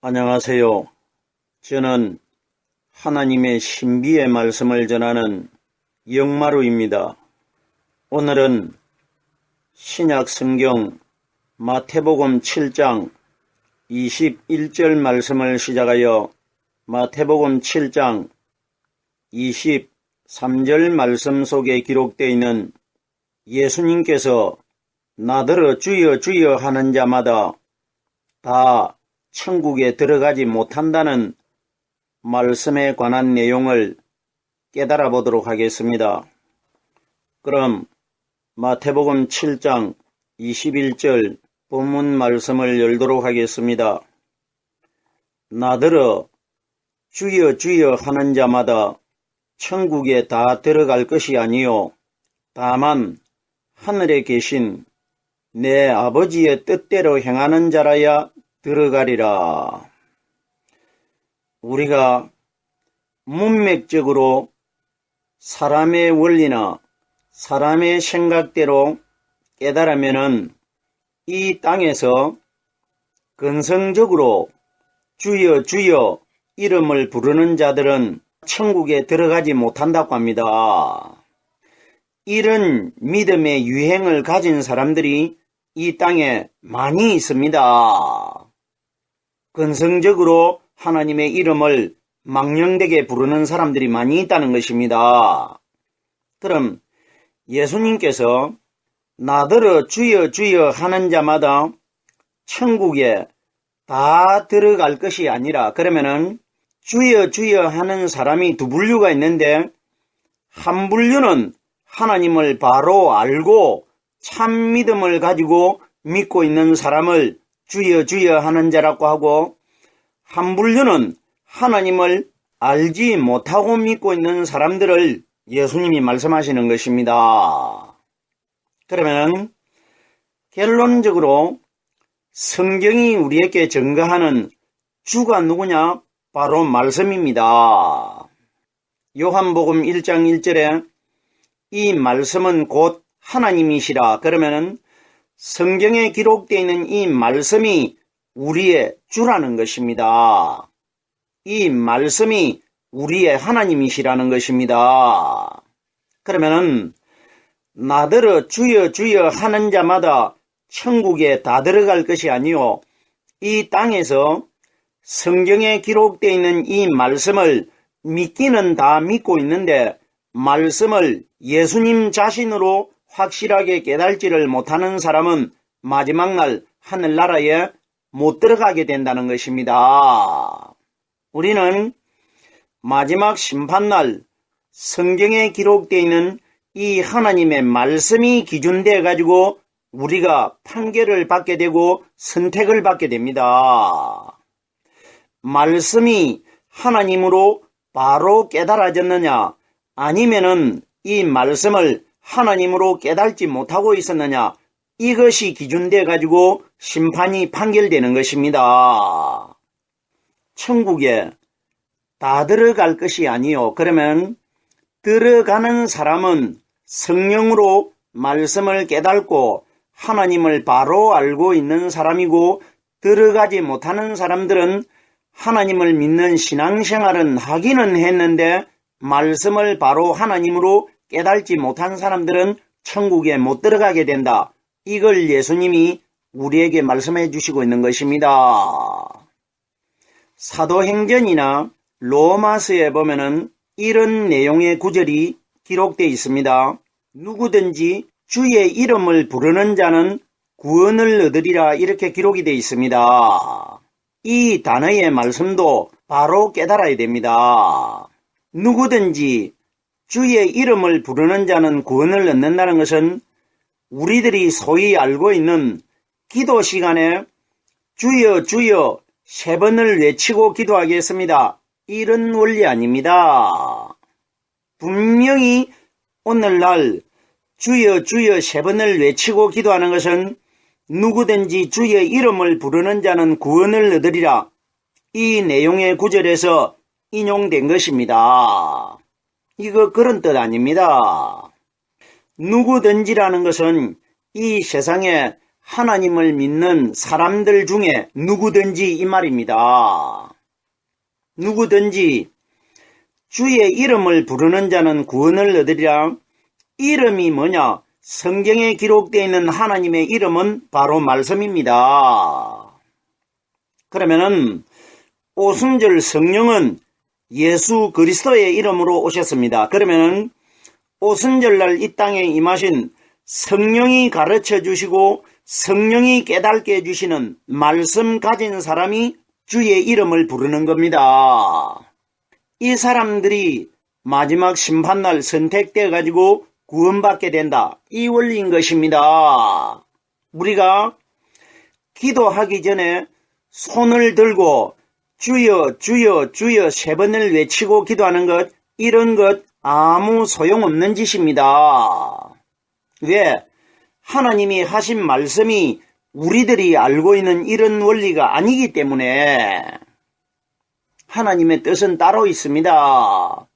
안녕하세요. 저는 하나님의 신비의 말씀을 전하는 영마루입니다. 오늘은 신약 성경 마태복음 7장 21절 말씀을 시작하여 마태복음 7장 23절 말씀 속에 기록되어 있는 예수님께서 나더러 주여 주여 하는 자마다 다 천국에 들어가지 못한다는 말씀에 관한 내용을 깨달아 보도록 하겠습니다. 그럼 마태복음 7장 21절 본문 말씀을 열도록 하겠습니다. 나더러 주여 주여 하는 자마다 천국에 다 들어갈 것이 아니요 다만 하늘에 계신 내 아버지의 뜻대로 행하는 자라야 들어가리라. 우리가 문맥적으로 사람의 원리나 사람의 생각대로 깨달으면은 이 땅에서 근성적으로 주여 주여 이름을 부르는 자들은 천국에 들어가지 못한다고 합니다. 이런 믿음의 유행을 가진 사람들이 이 땅에 많이 있습니다. 근성적으로 하나님의 이름을 망령되게 부르는 사람들이 많이 있다는 것입니다. 그럼 예수님께서 나더러 주여 주여 하는 자마다 천국에 다 들어갈 것이 아니라 그러면은 주여 주여 하는 사람이 두 분류가 있는데 한 분류는 하나님을 바로 알고 참 믿음을 가지고 믿고 있는 사람을 주여 주여 하는 자라고 하고 한 분류는 하나님을 알지 못하고 믿고 있는 사람들을 예수님이 말씀하시는 것입니다. 그러면 결론적으로 성경이 우리에게 증거하는 주가 누구냐? 바로 말씀입니다. 요한복음 1장 1절에 이 말씀은 곧 하나님이시라 그러면은 성경에 기록되어 있는 이 말씀이 우리의 주라는 것입니다. 이 말씀이 우리의 하나님이시라는 것입니다. 그러면은 나더러 주여 주여 하는 자마다 천국에 다 들어갈 것이 아니요 이 땅에서 성경에 기록되어 있는 이 말씀을 믿기는 다 믿고 있는데 말씀을 예수님 자신으로 확실하게 깨달지를 못하는 사람은 마지막 날 하늘나라에 못 들어가게 된다는 것입니다. 우리는 마지막 심판날 성경에 기록되어 있는 이 하나님의 말씀이 기준되어 가지고 우리가 판결을 받게 되고 선택을 받게 됩니다. 말씀이 하나님으로 바로 깨달아졌느냐 아니면은 이 말씀을 하나님으로 깨달지 못하고 있었느냐 이것이 기준돼 가지고 심판이 판결되는 것입니다. 천국에 다 들어갈 것이 아니요. 그러면 들어가는 사람은 성령으로 말씀을 깨닫고 하나님을 바로 알고 있는 사람이고 들어가지 못하는 사람들은 하나님을 믿는 신앙생활은 하기는 했는데 말씀을 바로 하나님으로 깨달지 못한 사람들은 천국에 못 들어가게 된다. 이걸 예수님이 우리에게 말씀해 주시고 있는 것입니다. 사도행전이나 로마서에 보면은 이런 내용의 구절이 기록되어 있습니다. 누구든지 주의 이름을 부르는 자는 구원을 얻으리라 이렇게 기록이 되어 있습니다. 이 단어의 말씀도 바로 깨달아야 됩니다. 누구든지 주의 이름을 부르는 자는 구원을 얻는다는 것은 우리들이 소위 알고 있는 기도 시간에 주여 주여 세 번을 외치고 기도하겠습니다. 이런 원리 아닙니다. 분명히 오늘날 주여 주여 세 번을 외치고 기도하는 것은 누구든지 주의 이름을 부르는 자는 구원을 얻으리라. 이 내용의 구절에서 인용된 것입니다. 이거 그런 뜻 아닙니다. 누구든지라는 것은 이 세상에 하나님을 믿는 사람들 중에 누구든지 이 말입니다. 누구든지 주의 이름을 부르는 자는 구원을 얻으리라. 이름이 뭐냐? 성경에 기록되어 있는 하나님의 이름은 바로 말씀입니다. 그러면은 오순절 성령은 예수 그리스도의 이름으로 오셨습니다. 그러면은 오순절날 이 땅에 임하신 성령이 가르쳐 주시고 성령이 깨닫게 해주시는 말씀 가진 사람이 주의 이름을 부르는 겁니다. 이 사람들이 마지막 심판날 선택돼 가지고 구원받게 된다. 이 원리인 것입니다. 우리가 기도하기 전에 손을 들고 주여 주여 주여 세 번을 외치고 기도하는 것 이런 것 아무 소용없는 짓입니다. 왜? 하나님이 하신 말씀이 우리들이 알고 있는 이런 원리가 아니기 때문에 하나님의 뜻은 따로 있습니다.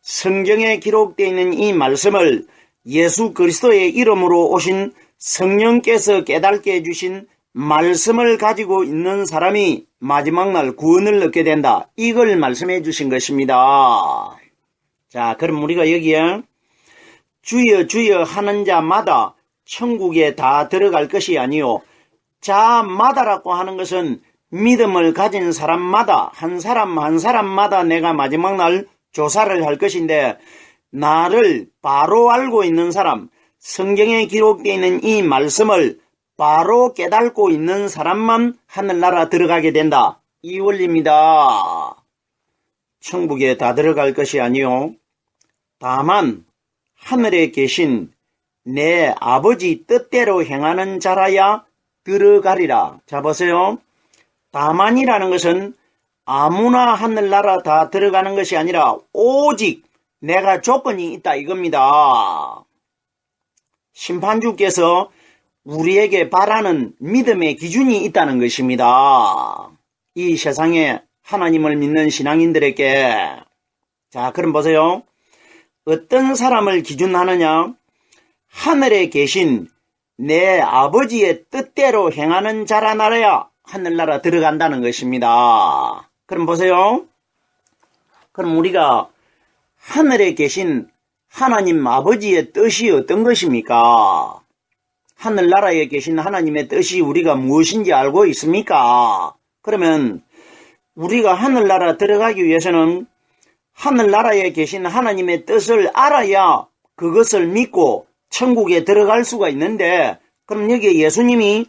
성경에 기록되어 있는 이 말씀을 예수 그리스도의 이름으로 오신 성령께서 깨닫게 해주신 말씀을 가지고 있는 사람이 마지막 날 구원을 얻게 된다. 이걸 말씀해 주신 것입니다. 자, 그럼 우리가 여기에 주여 주여 하는 자마다 천국에 다 들어갈 것이 아니요. 자마다라고 하는 것은 믿음을 가진 사람마다 한 사람 한 사람마다 내가 마지막 날 조사를 할 것인데 나를 바로 알고 있는 사람 성경에 기록되어 있는 이 말씀을 바로 깨닫고 있는 사람만 하늘나라 들어가게 된다. 이 원리입니다. 천국에 다 들어갈 것이 아니요. 다만 하늘에 계신 내 아버지 뜻대로 행하는 자라야 들어가리라. 자 보세요. 다만이라는 것은 아무나 하늘나라 다 들어가는 것이 아니라 오직 내가 조건이 있다 이겁니다. 심판주께서 우리에게 바라는 믿음의 기준이 있다는 것입니다. 이 세상에 하나님을 믿는 신앙인들에게 자 그럼 보세요. 어떤 사람을 기준하느냐? 하늘에 계신 내 아버지의 뜻대로 행하는 자라 나라야 하늘나라 들어간다는 것입니다. 그럼 보세요. 그럼 우리가 하늘에 계신 하나님 아버지의 뜻이 어떤 것입니까? 하늘나라에 계신 하나님의 뜻이 우리가 무엇인지 알고 있습니까? 그러면 우리가 하늘나라 들어가기 위해서는 하늘나라에 계신 하나님의 뜻을 알아야 그것을 믿고 천국에 들어갈 수가 있는데 그럼 여기 예수님이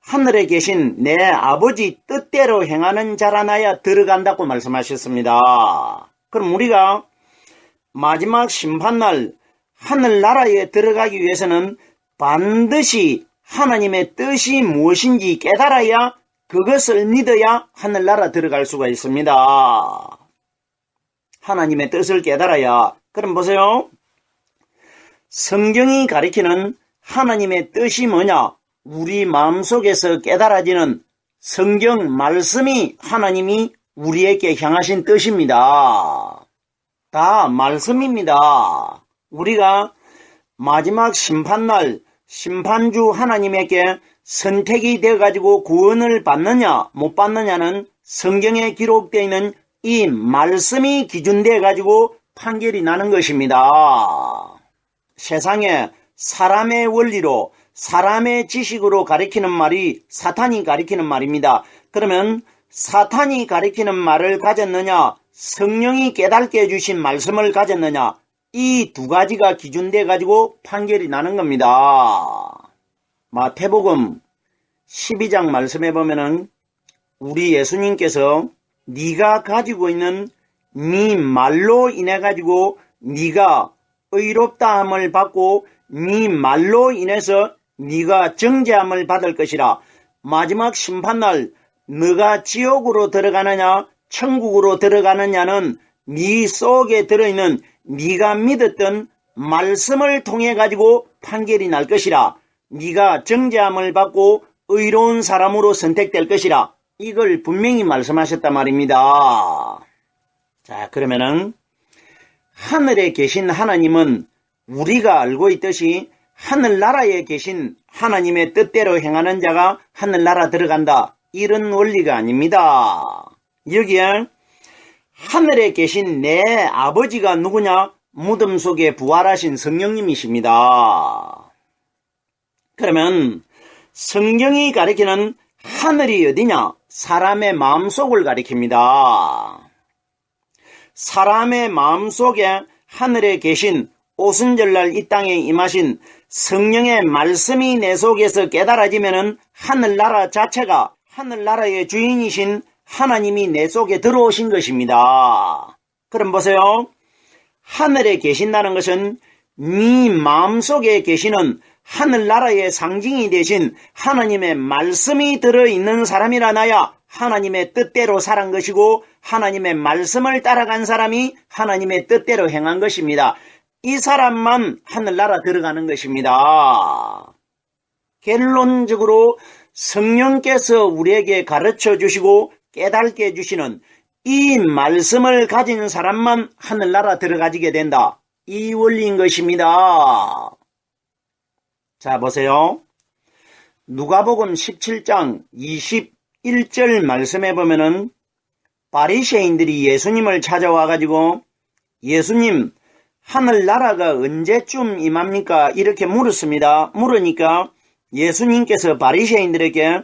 하늘에 계신 내 아버지 뜻대로 행하는 자라 나야 들어간다고 말씀하셨습니다. 그럼 우리가 마지막 심판날 하늘나라에 들어가기 위해서는 반드시 하나님의 뜻이 무엇인지 깨달아야 그것을 믿어야 하늘나라 들어갈 수가 있습니다. 하나님의 뜻을 깨달아야 그럼 보세요. 성경이 가리키는 하나님의 뜻이 뭐냐? 우리 마음속에서 깨달아지는 성경 말씀이 하나님이 우리에게 향하신 뜻입니다. 다 말씀입니다. 우리가 마지막 심판날 심판주 하나님에게 선택이 되어 가지고 구원을 받느냐 못 받느냐는 성경에 기록되어 있는 이 말씀이 기준되어 가지고 판결이 나는 것입니다. 세상에 사람의 원리로 사람의 지식으로 가리키는 말이 사탄이 가리키는 말입니다. 그러면 사탄이 가리키는 말을 가졌느냐 성령이 깨닫게 해주신 말씀을 가졌느냐 이 두 가지가 기준돼 가지고 판결이 나는 겁니다. 마태복음 12장 말씀해 보면은 우리 예수님께서 네가 가지고 있는 네 말로 인해 가지고 네가 의롭다함을 받고 네 말로 인해서 네가 정죄함을 받을 것이라 마지막 심판날 네가 지옥으로 들어가느냐 천국으로 들어가느냐는 네 속에 들어있는 네가 믿었던 말씀을 통해 가지고 판결이 날 것이라 네가 정죄함을 받고 의로운 사람으로 선택될 것이라 이걸 분명히 말씀하셨단 말입니다. 자, 그러면은 하늘에 계신 하나님은 우리가 알고 있듯이 하늘나라에 계신 하나님의 뜻대로 행하는 자가 하늘나라 들어간다. 이런 원리가 아닙니다. 여기에 하늘에 계신 내 아버지가 누구냐? 무덤 속에 부활하신 성령님이십니다. 그러면 성경이 가리키는 하늘이 어디냐? 사람의 마음속을 가리킵니다. 사람의 마음속에 하늘에 계신 오순절날 이 땅에 임하신 성령의 말씀이 내 속에서 깨달아지면은 하늘나라 자체가 하늘나라의 주인이신 하나님이 내 속에 들어오신 것입니다. 그럼 보세요. 하늘에 계신다는 것은 네 마음속에 계시는 하늘나라의 상징이 되신 하나님의 말씀이 들어있는 사람이라 나야 하나님의 뜻대로 살한 것이고 하나님의 말씀을 따라간 사람이 하나님의 뜻대로 행한 것입니다. 이 사람만 하늘나라 들어가는 것입니다. 결론적으로 성령께서 우리에게 가르쳐 주시고 깨닫게 해주시는 이 말씀을 가진 사람만 하늘나라 들어가지게 된다. 이 원리인 것입니다. 자, 보세요. 누가복음 17장 21절 말씀해 보면은 바리새인들이 예수님을 찾아와 가지고 예수님 하늘나라가 언제쯤 임합니까? 이렇게 물었습니다. 물으니까 예수님께서 바리새인들에게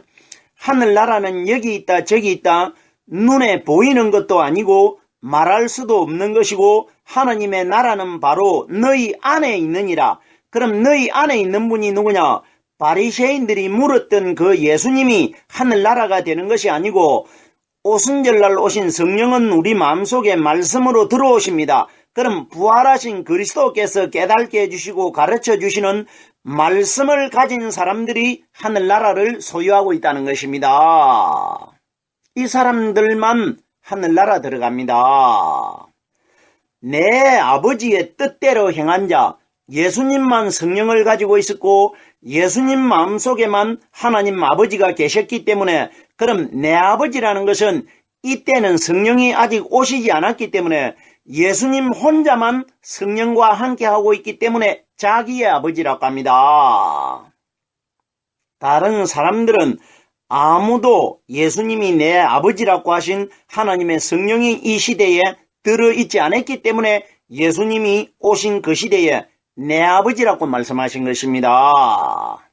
하늘나라는 여기 있다 저기 있다 눈에 보이는 것도 아니고 말할 수도 없는 것이고 하나님의 나라는 바로 너희 안에 있느니라. 그럼 너희 안에 있는 분이 누구냐? 바리새인들이 물었던 그 예수님이 하늘나라가 되는 것이 아니고 오순절날 오신 성령은 우리 마음속에 말씀으로 들어오십니다. 그럼 부활하신 그리스도께서 깨닫게 해주시고 가르쳐 주시는 말씀을 가진 사람들이 하늘나라를 소유하고 있다는 것입니다. 이 사람들만 하늘나라 들어갑니다. 내 아버지의 뜻대로 행한 자, 예수님만 성령을 가지고 있었고 예수님 마음속에만 하나님 아버지가 계셨기 때문에 그럼 내 아버지라는 것은 이때는 성령이 아직 오시지 않았기 때문에 예수님 혼자만 성령과 함께하고 있기 때문에 자기의 아버지라고 합니다. 다른 사람들은 아무도 예수님이 내 아버지라고 하신 하나님의 성령이 이 시대에 들어있지 않았기 때문에 예수님이 오신 그 시대에 내 아버지라고 말씀하신 것입니다.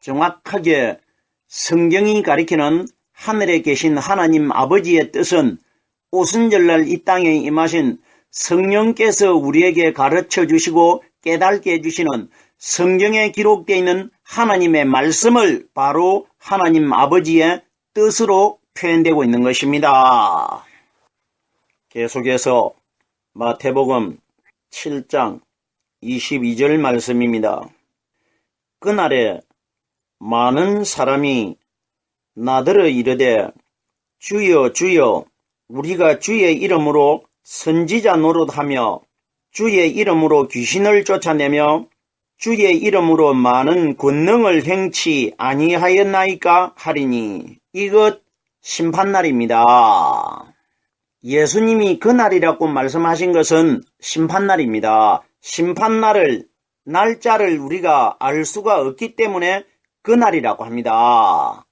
정확하게 성경이 가리키는 하늘에 계신 하나님 아버지의 뜻은 오순절날 이 땅에 임하신 성령께서 우리에게 가르쳐 주시고 깨닫게 해주시는 성경에 기록되어 있는 하나님의 말씀을 바로 하나님 아버지의 뜻으로 표현되고 있는 것입니다. 계속해서 마태복음 7장 22절 말씀입니다. 그날에 많은 사람이 나더러 이르되 주여 주여 우리가 주의 이름으로 선지자 노릇하며 주의 이름으로 귀신을 쫓아내며 주의 이름으로 많은 권능을 행치 아니하였나이까 하리니 이것 심판날입니다. 예수님이 그날이라고 말씀하신 것은 심판날입니다. 심판날을 날짜를 우리가 알 수가 없기 때문에 그날이라고 합니다.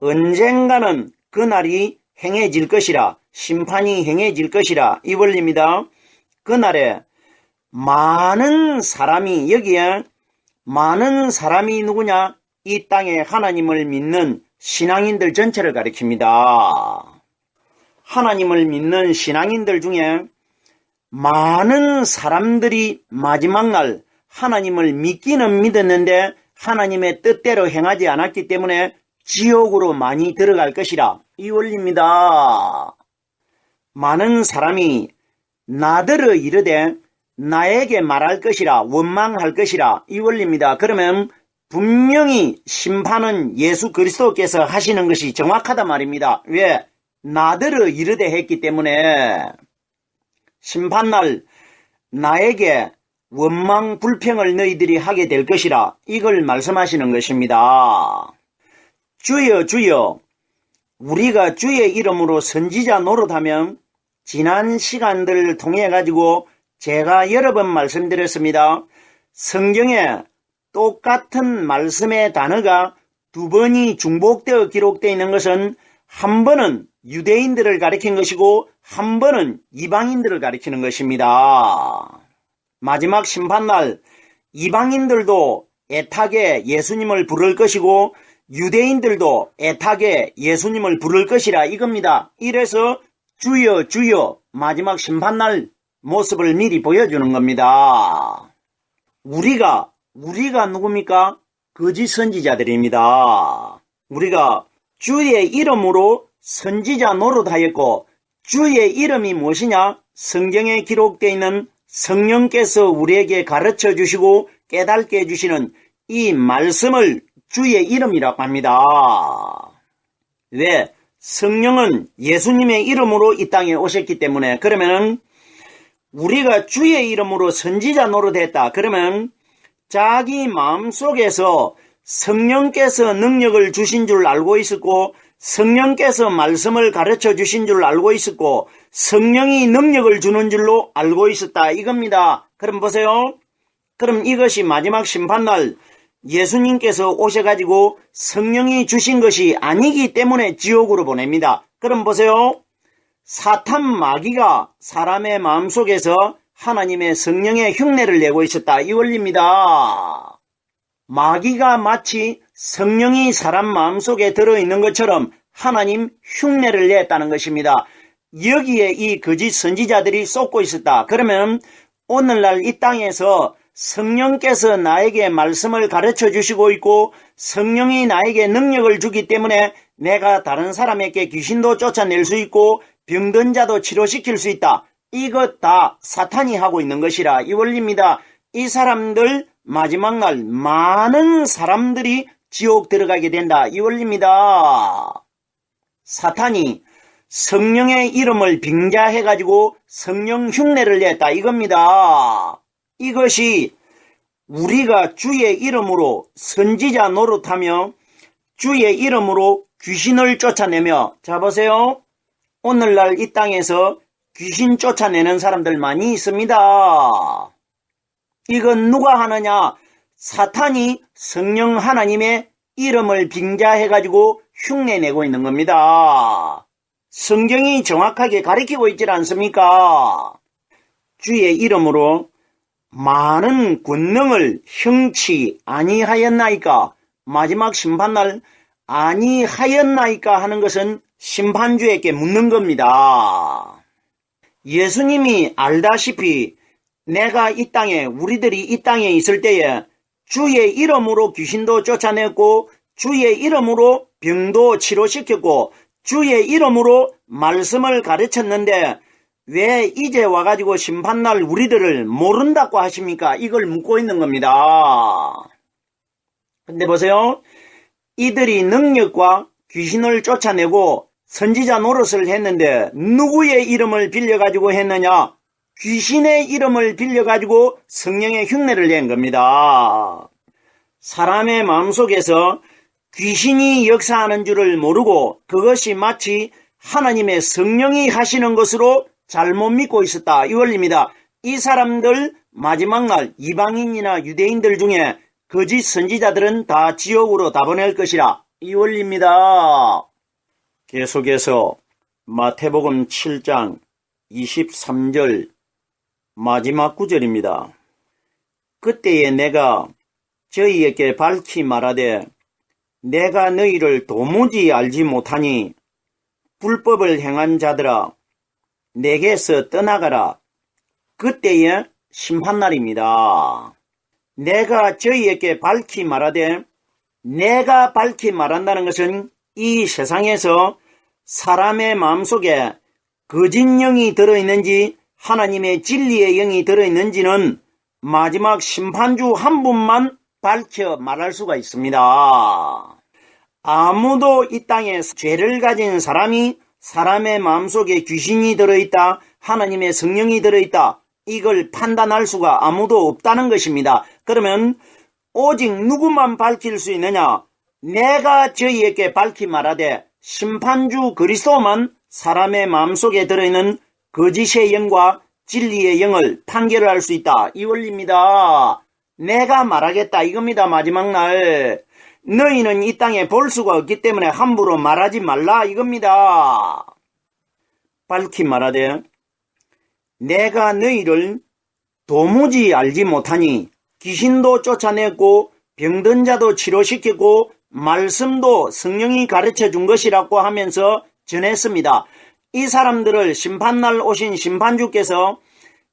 언젠가는 그날이 행해질 것이라 심판이 행해질 것이라 이 원리입니다. 그날에 많은 사람이 여기에 많은 사람이 누구냐? 이 땅에 하나님을 믿는 신앙인들 전체를 가리킵니다. 하나님을 믿는 신앙인들 중에 많은 사람들이 마지막 날 하나님을 믿기는 믿었는데 하나님의 뜻대로 행하지 않았기 때문에 지옥으로 많이 들어갈 것이라 이 원리입니다. 많은 사람이 나더러 이르되 나에게 말할 것이라 원망할 것이라 이 원리입니다. 그러면 분명히 심판은 예수 그리스도께서 하시는 것이 정확하다 말입니다. 왜? 나더러 이르되 했기 때문에 심판날 나에게 원망 불평을 너희들이 하게 될 것이라 이걸 말씀하시는 것입니다. 주여 주여 우리가 주의 이름으로 선지자 노릇하면 지난 시간들을 통해 가지고 제가 여러 번 말씀드렸습니다. 성경에 똑같은 말씀의 단어가 두 번이 중복되어 기록되어 있는 것은 한 번은 유대인들을 가리킨 것이고 한 번은 이방인들을 가리키는 것입니다. 마지막 심판날 이방인들도 애타게 예수님을 부를 것이고 유대인들도 애타게 예수님을 부를 것이라 이겁니다. 이래서 주여 주여 마지막 심판날 모습을 미리 보여주는 겁니다. 우리가 우리가 누굽니까? 거짓 선지자들입니다. 우리가 주의 이름으로 선지자 노릇하였고 주의 이름이 무엇이냐? 성경에 기록되어 있는 성령께서 우리에게 가르쳐 주시고 깨닫게 해주시는 이 말씀을 주의 이름이라고 합니다. 왜? 성령은 예수님의 이름으로 이 땅에 오셨기 때문에 그러면은 우리가 주의 이름으로 선지자 노릇했다. 그러면 자기 마음 속에서 성령께서 능력을 주신 줄 알고 있었고 성령께서 말씀을 가르쳐 주신 줄 알고 있었고 성령이 능력을 주는 줄로 알고 있었다 이겁니다. 그럼 보세요. 그럼 이것이 마지막 심판날 예수님께서 오셔가지고 성령이 주신 것이 아니기 때문에 지옥으로 보냅니다. 그럼 보세요. 사탄 마귀가 사람의 마음속에서 하나님의 성령의 흉내를 내고 있었다. 이 원리입니다. 마귀가 마치 성령이 사람 마음속에 들어있는 것처럼 하나님 흉내를 냈다는 것입니다. 여기에 이 거짓 선지자들이 쏟고 있었다. 그러면 오늘날 이 땅에서 성령께서 나에게 말씀을 가르쳐 주시고 있고 성령이 나에게 능력을 주기 때문에 내가 다른 사람에게 귀신도 쫓아낼 수 있고 병든 자도 치료시킬 수 있다. 이것 다 사탄이 하고 있는 것이라 이 원리입니다. 이 사람들 마지막 날 많은 사람들이 지옥 들어가게 된다. 이 원리입니다. 사탄이 성령의 이름을 빙자해가지고 성령 흉내를 냈다. 이겁니다. 이것이 우리가 주의 이름으로 선지자 노릇하며 주의 이름으로 귀신을 쫓아내며 자 보세요. 오늘날 이 땅에서 귀신 쫓아내는 사람들 많이 있습니다. 이건 누가 하느냐? 사탄이 성령 하나님의 이름을 빙자해가지고 흉내내고 있는 겁니다. 성경이 정확하게 가리키고 있질 않습니까? 주의 이름으로 많은 권능을 형치 아니하였나이까? 마지막 심판날 아니하였나이까 하는 것은 심판주에게 묻는 겁니다. 예수님이 알다시피 내가 이 땅에 우리들이 이 땅에 있을 때에 주의 이름으로 귀신도 쫓아냈고 주의 이름으로 병도 치료시켰고 주의 이름으로 말씀을 가르쳤는데 왜 이제 와가지고 심판날 우리들을 모른다고 하십니까? 이걸 묻고 있는 겁니다. 근데 보세요. 이들이 능력과 귀신을 쫓아내고 선지자 노릇을 했는데 누구의 이름을 빌려가지고 했느냐? 귀신의 이름을 빌려가지고 성령의 흉내를 낸 겁니다. 사람의 마음속에서 귀신이 역사하는 줄을 모르고 그것이 마치 하나님의 성령이 하시는 것으로 잘못 믿고 있었다. 이 원리입니다. 이 사람들 마지막 날 이방인이나 유대인들 중에 거짓 선지자들은 다 지옥으로 다 보낼 것이라. 이 원리입니다. 계속해서 마태복음 7장 23절 마지막 구절입니다. 그때에 내가 저희에게 밝히 말하되 내가 너희를 도무지 알지 못하니 불법을 행한 자들아 내게서 떠나가라. 그때에 심판 날입니다. 내가 저희에게 밝히 말하되 내가 밝히 말한다는 것은 이 세상에서 사람의 마음속에 거짓 영이 들어있는지 하나님의 진리의 영이 들어있는지는 마지막 심판주 한 분만 밝혀 말할 수가 있습니다. 아무도 이 땅에 죄를 가진 사람이 사람의 마음속에 귀신이 들어있다, 하나님의 성령이 들어있다, 이걸 판단할 수가 아무도 없다는 것입니다. 그러면 오직 누구만 밝힐 수 있느냐? 내가 저희에게 밝히 말하되 심판주 그리스도만 사람의 마음속에 들어있는 거짓의 영과 진리의 영을 판결할 수 있다. 이 원리입니다. 내가 말하겠다 이겁니다. 마지막 날. 너희는 이 땅에 볼 수가 없기 때문에 함부로 말하지 말라 이겁니다. 밝히 말하되 내가 너희를 도무지 알지 못하니 귀신도 쫓아냈고 병든 자도 치료시키고 말씀도 성령이 가르쳐 준 것이라고 하면서 전했습니다. 이 사람들을 심판날 오신 심판주께서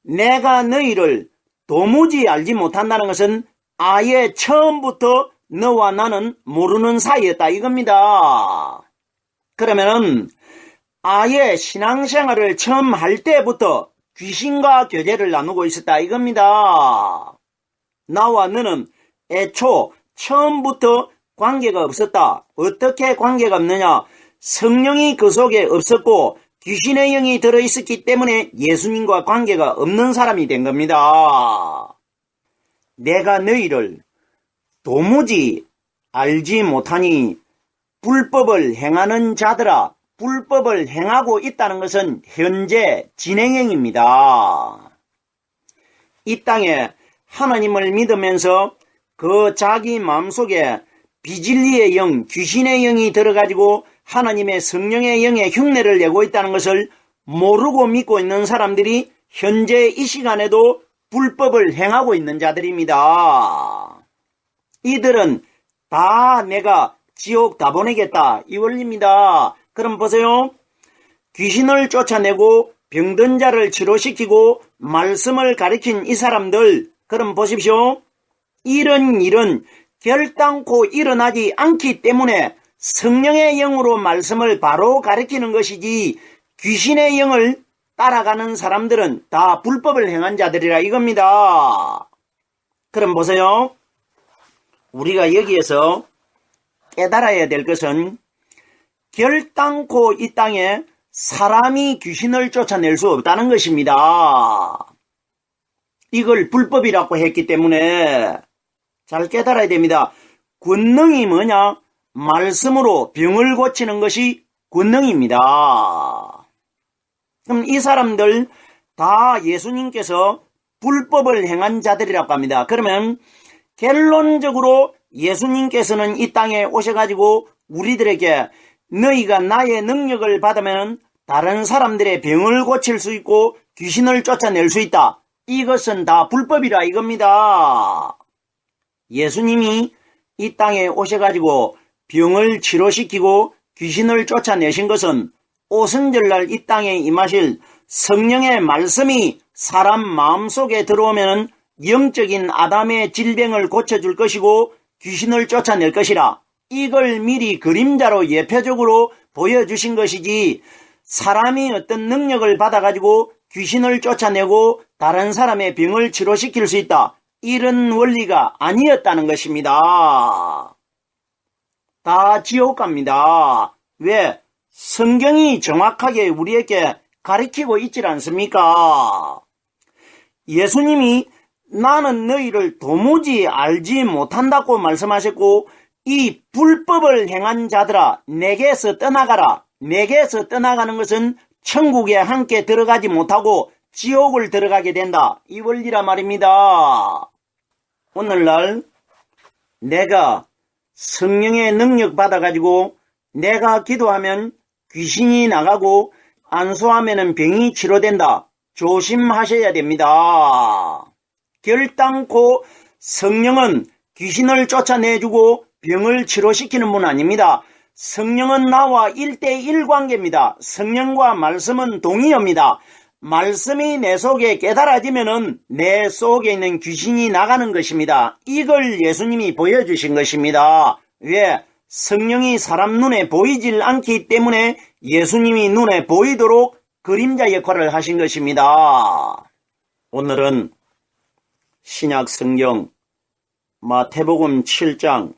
내가 너희를 도무지 알지 못한다는 것은 아예 처음부터 너와 나는 모르는 사이였다 이겁니다. 그러면은 아예 신앙생활을 처음 할 때부터 귀신과 교제를 나누고 있었다 이겁니다. 나와 너는 애초 처음부터 관계가 없었다. 어떻게 관계가 없느냐? 성령이 그 속에 없었고 귀신의 영이 들어있었기 때문에 예수님과 관계가 없는 사람이 된 겁니다. 내가 너희를 도무지 알지 못하니 불법을 행하는 자들아 불법을 행하고 있다는 것은 현재 진행형입니다. 이 땅에 하나님을 믿으면서 그 자기 마음속에 비진리의 영, 귀신의 영이 들어가지고 하나님의 성령의 영의 흉내를 내고 있다는 것을 모르고 믿고 있는 사람들이 현재 이 시간에도 불법을 행하고 있는 자들입니다. 이들은 다 내가 지옥 다 보내겠다 이 원리입니다. 그럼 보세요. 귀신을 쫓아내고 병든 자를 치료시키고 말씀을 가리킨 이 사람들 그럼 보십시오. 이런 일은 결단코 일어나지 않기 때문에 성령의 영으로 말씀을 바로 가리키는 것이지 귀신의 영을 따라가는 사람들은 다 불법을 행한 자들이라 이겁니다. 그럼 보세요. 우리가 여기에서 깨달아야 될 것은 결단코 이 땅에 사람이 귀신을 쫓아낼 수 없다는 것입니다. 이걸 불법이라고 했기 때문에 잘 깨달아야 됩니다. 권능이 뭐냐? 말씀으로 병을 고치는 것이 권능입니다. 그럼 이 사람들 다 예수님께서 불법을 행한 자들이라고 합니다. 그러면 결론적으로 예수님께서는 이 땅에 오셔가지고 우리들에게 너희가 나의 능력을 받으면 다른 사람들의 병을 고칠 수 있고 귀신을 쫓아낼 수 있다. 이것은 다 불법이라 이겁니다. 예수님이 이 땅에 오셔가지고 병을 치료시키고 귀신을 쫓아내신 것은 오순절날 이 땅에 임하실 성령의 말씀이 사람 마음속에 들어오면 영적인 아담의 질병을 고쳐줄 것이고 귀신을 쫓아낼 것이라 이걸 미리 그림자로 예표적으로 보여주신 것이지 사람이 어떤 능력을 받아가지고 귀신을 쫓아내고 다른 사람의 병을 치료시킬 수 있다. 이런 원리가 아니었다는 것입니다. 다 지옥 갑니다. 왜? 성경이 정확하게 우리에게 가리키고 있질 않습니까? 예수님이 나는 너희를 도무지 알지 못한다고 말씀하셨고 이 불법을 행한 자들아 내게서 떠나가라. 내게서 떠나가는 것은 천국에 함께 들어가지 못하고 지옥을 들어가게 된다. 이 원리라 말입니다. 오늘날 내가 성령의 능력 받아가지고 내가 기도하면 귀신이 나가고 안수하면 병이 치료된다. 조심하셔야 됩니다. 결단코 성령은 귀신을 쫓아내주고 병을 치료시키는 분 아닙니다. 성령은 나와 1대1 관계입니다. 성령과 말씀은 동의합니다. 말씀이 내 속에 깨달아지면은 내 속에 있는 귀신이 나가는 것입니다. 이걸 예수님이 보여주신 것입니다. 왜? 성령이 사람 눈에 보이질 않기 때문에 예수님이 눈에 보이도록 그림자 역할을 하신 것입니다. 오늘은 신약 성경 마태복음 7장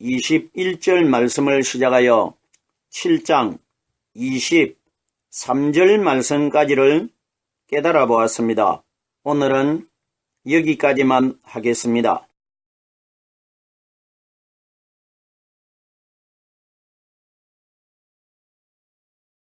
21절 말씀을 시작하여 7장 23절 말씀까지를 깨달아 보았습니다. 오늘은 여기까지만 하겠습니다.